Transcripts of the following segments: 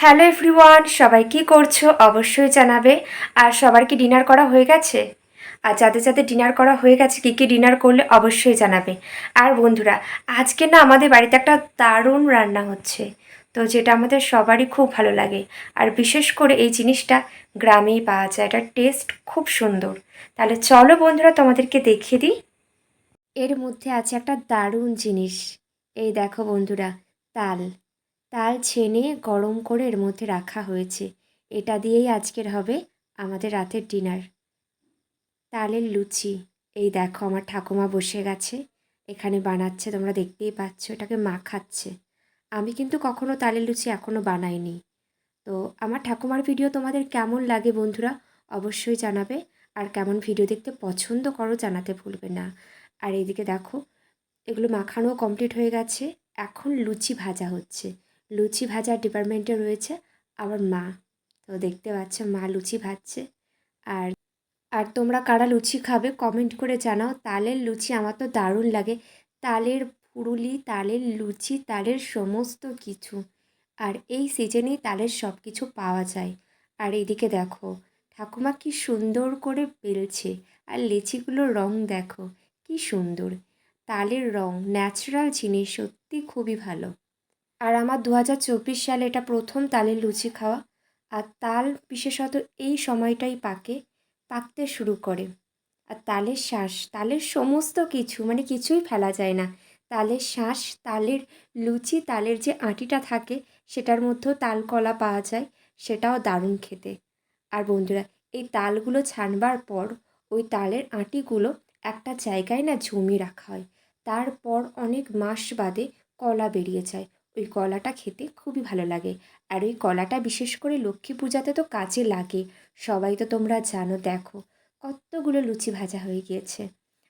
Hello everyone, সবাই কি করছ? অবশ্যই জানাবে। আর সবার কি ডিনার করা হয়ে গেছে? আর যাদের যাদের ডিনার করা হয়ে গেছে, কী কী ডিনার করলে অবশ্যই জানাবে। আর বন্ধুরা, আজকে না আমাদের বাড়িতে একটা দারুণ রান্না হচ্ছে। তো যেটা আমাদের সবারই খুব ভালো লাগে। আর বিশেষ করে এই জিনিসটা গ্রামেই পাওয়া যায়। এটার টেস্ট খুব সুন্দর। তাহলে চলো বন্ধুরা, তোমাদেরকে দেখিয়ে দিই। এর মধ্যে আছে একটা দারুণ জিনিস। এই দেখো বন্ধুরা, তাল। তাল ছেনে গরম করে এর মধ্যে রাখা হয়েছে। এটা দিয়েই আজকের হবে আমাদের রাতের ডিনার। তালের লুচি। এই দেখো আমার ঠাকুমা বসে গেছে। এখানে বানাচ্ছে, তোমরা দেখতেই পাচ্ছ, এটাকে মাখাচ্ছে আমি কিন্তু কখনো তালের লুচি এখনও বানাইনি। তো আমার ঠাকুমার ভিডিও তোমাদের কেমন লাগে বন্ধুরা অবশ্যই জানাবে। আর কেমন ভিডিও দেখতে পছন্দ করো জানাতে ভুলবে না। আর এইদিকে দেখো, এগুলো মাখানো কমপ্লিট হয়ে গেছে। এখন লুচি ভাজা হচ্ছে। লুচি ভাজার ডিপার্টমেন্টে রয়েছে আমার মা। তো দেখতে পাচ্ছ, মা লুচি ভাজছে। আর আর তোমরা কারা লুচি খাবে কমেন্ট করে জানাও। তালের লুচি আমার তো দারুণ লাগে। তালের পুরুলি, তালের লুচি, তালের সমস্ত কিছু। আর এই সিজনেই তালের সব কিছু পাওয়া যায়। আর এদিকে দেখো, ঠাকুমা কি সুন্দর করে বেলছে। আর লিচিগুলোর রং দেখো, কি সুন্দর। তালের রং ন্যাচারাল জিনিস, সত্যি খুবই ভালো। আর আমার দু হাজার চব্বিশ সালে এটা প্রথম তালের লুচি খাওয়া, আর তাল বিশেষত এই সময়টাই পাকে, পাকতে শুরু করে। আর তালের শ্বাস, তালের সমস্ত কিছু মানে কিছুই ফেলা যায় না। তালের শ্বাস, তালের লুচি, তালের যে আঁটিটা থাকে, সেটার মধ্যেও তাল কলা পাওয়া যায়, সেটাও দারুণ খেতে। আর বন্ধুরা, এই তালগুলো ছানবার পর ওই তালের আঁটিগুলো একটা জায়গায় না জমিয়ে রাখা হয়। তারপর অনেক মাস বাদে কলা বেরিয়ে যায়। ওই কলাটা খেতে খুবই ভালো লাগে। আর ওই কলাটা বিশেষ করে লক্ষ্মী পূজাতে তো কাজে লাগে। সবাই তো তোমরা জানো, দেখো, কতগুলো লুচি ভাজা হয়ে গিয়েছে।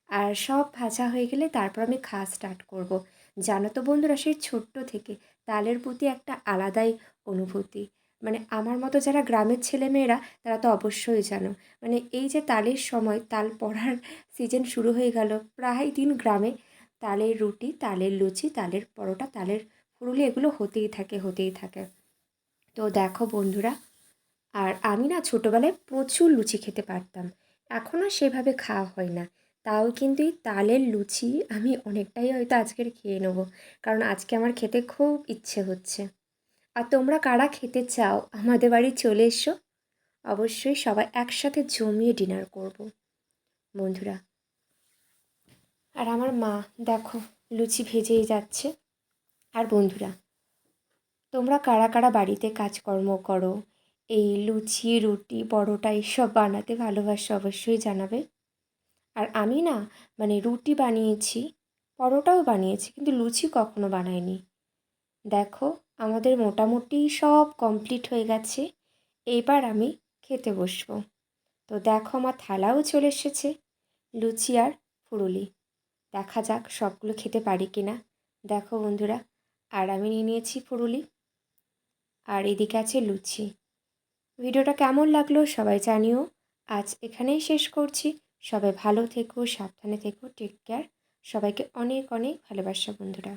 আর সব ভাজা হয়ে গেলে তারপর আমি খাওয়া স্টার্ট করব। জানো তো বন্ধুরা, সেই ছোট্ট থেকে তালের প্রতি একটা আলাদাই অনুভূতি। মানে আমার মতো যারা গ্রামের ছেলেমেয়েরা, তারা তো অবশ্যই জানো। মানে এই যে তালের সময়, তাল পড়ার সিজন শুরু হয়ে গেল, প্রায় দিন গ্রামে তালের রুটি, তালের লুচি, তালের পরোটা, তালের ফুরুলি এগুলো হতেই থাকে হতেই থাকে। তো দেখো বন্ধুরা, আর আমি না ছোটোবেলায় প্রচুর লুচি খেতে পারতাম। এখন আর সেভাবে খাওয়া হয় না। তাও কিন্তু এই তালের লুচি আমি অনেকটাই হয়তো আজকের খেয়ে নেব, কারণ আজকে আমার খেতে খুব ইচ্ছে হচ্ছে। আর তোমরা কারা খেতে চাও, আমাদের বাড়ি চলে এসো। অবশ্যই সবাই একসাথে জমিয়ে ডিনার করব। বন্ধুরা, আর আমার মা, দেখো, লুচি ভেজেই যাচ্ছে। আর বন্ধুরা, তোমরা কারা কারা বাড়িতে কাজকর্ম করো? এই লুচি, রুটি, পরোটা এইসব বানাতে ভালোবাসো অবশ্যই জানাবে। আর আমি না মানে রুটি বানিয়েছি, পরোটাও বানিয়েছি, কিন্তু লুচি কখনো বানাইনি। দেখো, আমাদের মোটামুটি সব কমপ্লিট হয়ে গেছে এইবার আমি খেতে বসবো। তো দেখো, আমার থালাও চলে এসেছে, লুচি আর ফুরুলি। দেখা যাক সবগুলো খেতে পারি কি না দেখো বন্ধুরা আর আমি নিয়ে নিয়েছি ফুরুলি আর এদিকে আছে লুচি। ভিডিওটা কেমন লাগল সবাই জানিও। আজ এখানেই শেষ করছি। সবাই ভালো থেকো, সাবধানে থেকো টেক কেয়ার সবাইকে অনেক অনেক ভালোবাসা বন্ধুরা।